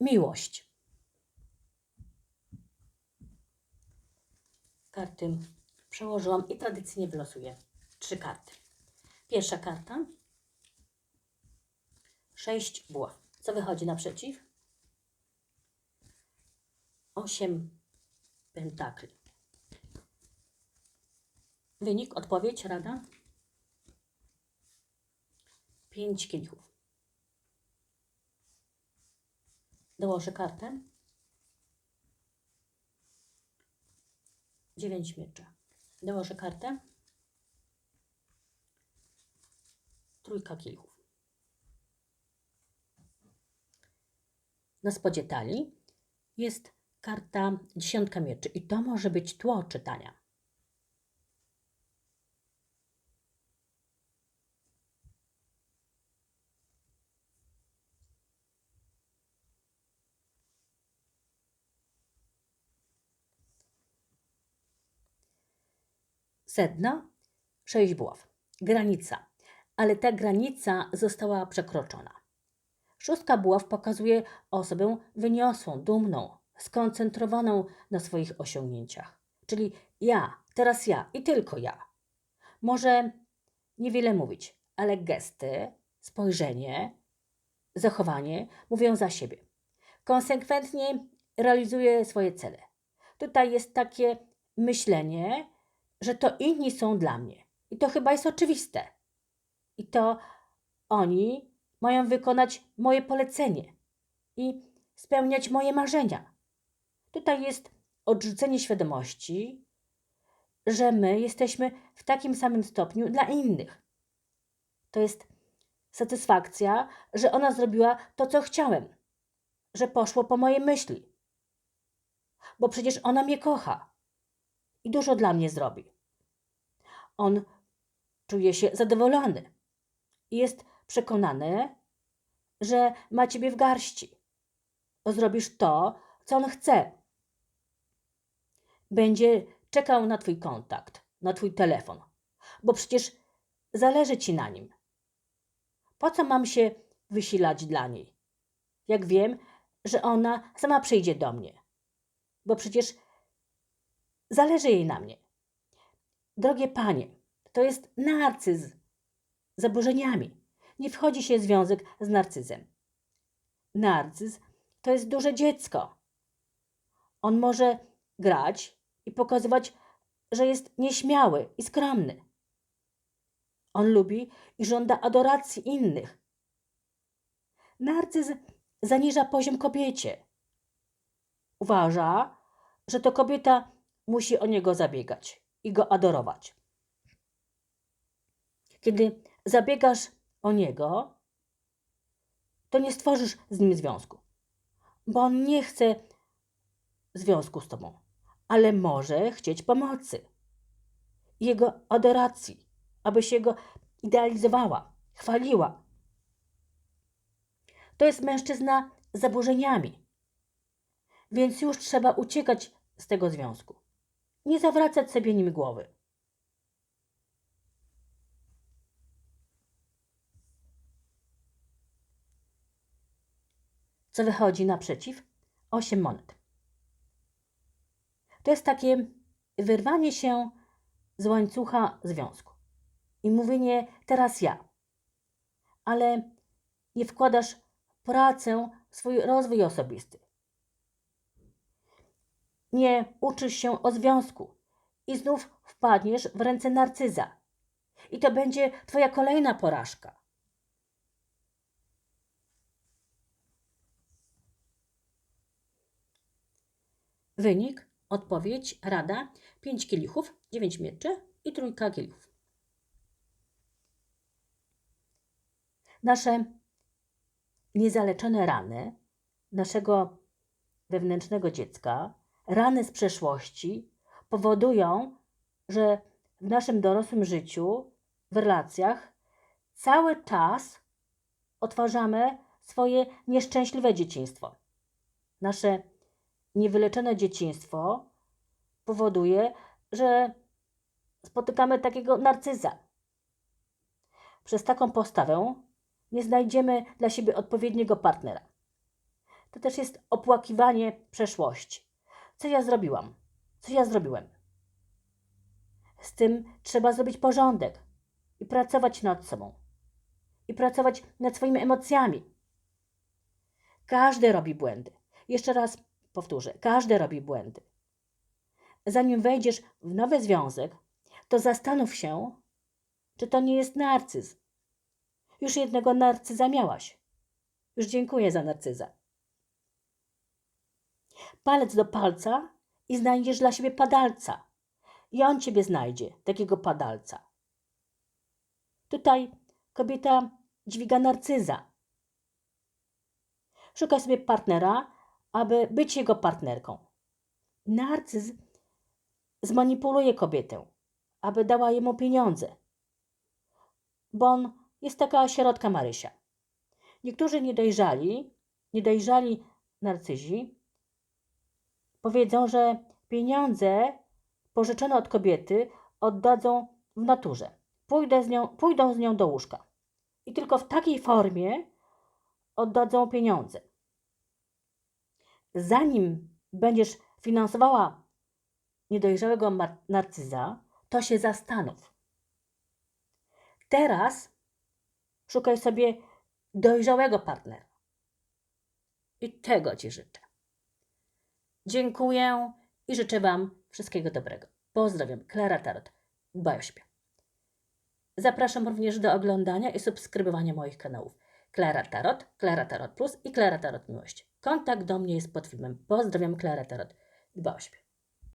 miłość. Karty przełożyłam i tradycyjnie wylosuję trzy karty. Pierwsza karta. Sześć buław. Co wychodzi naprzeciw? Osiem pentakli. Wynik, odpowiedź, rada? Pięć kielichów. Dołożę kartę. Dziewięć miecza. Dołożę kartę. Trójka kielichów. Na spodzie talii jest karta dziesiątka mieczy i to może być tło czytania. Sedno, sześć buław. Granica. Ale ta granica została przekroczona. Szóstka buław pokazuje osobę wyniosłą, dumną, skoncentrowaną na swoich osiągnięciach. Czyli ja, teraz ja i tylko ja. Może niewiele mówić, ale gesty, spojrzenie, zachowanie mówią za siebie. Konsekwentnie realizuje swoje cele. Tutaj jest takie myślenie, że to inni są dla mnie. I to chyba jest oczywiste. I to oni mają wykonać moje polecenie i spełniać moje marzenia. Tutaj jest odrzucenie świadomości, że my jesteśmy w takim samym stopniu dla innych. To jest satysfakcja, że ona zrobiła to, co chciałem, że poszło po mojej myśli. Bo przecież ona mnie kocha i dużo dla mnie zrobi. On czuje się zadowolony i jest przekonany, że ma ciebie w garści. Zrobisz to, co on chce. Będzie czekał na twój kontakt, na twój telefon, bo przecież zależy ci na nim. Po co mam się wysilać dla niej? Jak wiem, że ona sama przyjdzie do mnie, bo przecież zależy jej na mnie. Drogie panie, to jest narcyz z zaburzeniami. Nie wchodzi się w związek z narcyzem. Narcyz to jest duże dziecko. On może grać i pokazywać, że jest nieśmiały i skromny. On lubi i żąda adoracji innych. Narcyz zaniża poziom kobiecie. Uważa, że to kobieta musi o niego zabiegać i go adorować. Kiedy zabiegasz o niego, to nie stworzysz z nim związku, bo on nie chce związku z tobą, ale może chcieć pomocy, jego adoracji, abyś jego idealizowała, chwaliła. To jest mężczyzna z zaburzeniami, więc już trzeba uciekać z tego związku. Nie zawracać sobie nim głowy. Co wychodzi naprzeciw? Osiem monet. To jest takie wyrwanie się z łańcucha związku i mówienie teraz ja. Ale nie wkładasz pracę w swój rozwój osobisty. Nie uczysz się o związku i znów wpadniesz w ręce narcyza. I to będzie twoja kolejna porażka. Wynik, odpowiedź, rada, 5 kielichów, 9 mieczy i trójka kielichów. Nasze niezaleczone rany naszego wewnętrznego dziecka, rany z przeszłości powodują, że w naszym dorosłym życiu, w relacjach, cały czas odtwarzamy swoje nieszczęśliwe dzieciństwo. Nasze niewyleczone dzieciństwo powoduje, że spotykamy takiego narcyza. Przez taką postawę nie znajdziemy dla siebie odpowiedniego partnera. to też jest opłakiwanie przeszłości. Co ja zrobiłam? Co ja zrobiłem? Z tym trzeba zrobić porządek i pracować nad sobą. I pracować nad swoimi emocjami. Każdy robi błędy. Jeszcze raz powtórzę: każdy robi błędy. Zanim wejdziesz w nowy związek, to zastanów się, czy to nie jest narcyz. Już jednego narcyza miałaś. Już dziękuję za narcyza. Palec do palca i znajdziesz dla siebie padalca. I on ciebie znajdzie, takiego padalca. Tutaj kobieta dźwiga narcyza. Szukaj sobie partnera, aby być jego partnerką. Narcyz zmanipuluje kobietę, aby dała jemu pieniądze, bo on jest taka środka Marysia. Niektórzy niedojrzali, niedojrzali narcyzi powiedzą, że pieniądze pożyczone od kobiety oddadzą w naturze. Pójdę z nią, pójdą z nią do łóżka. I tylko w takiej formie oddadzą pieniądze. Zanim będziesz finansowała niedojrzałego narcyza, to się zastanów. Teraz szukaj sobie dojrzałego partnera. I tego Ci życzę. Dziękuję i życzę Wam wszystkiego dobrego. Pozdrawiam, Klara Tarot. Dbaj o. Zapraszam również do oglądania i subskrybowania moich kanałów. Klara Tarot, Klara Tarot Plus i Klara Tarot Miłość. Kontakt do mnie jest pod filmem. Pozdrawiam, Klara Tarot. Dbaj o siebie.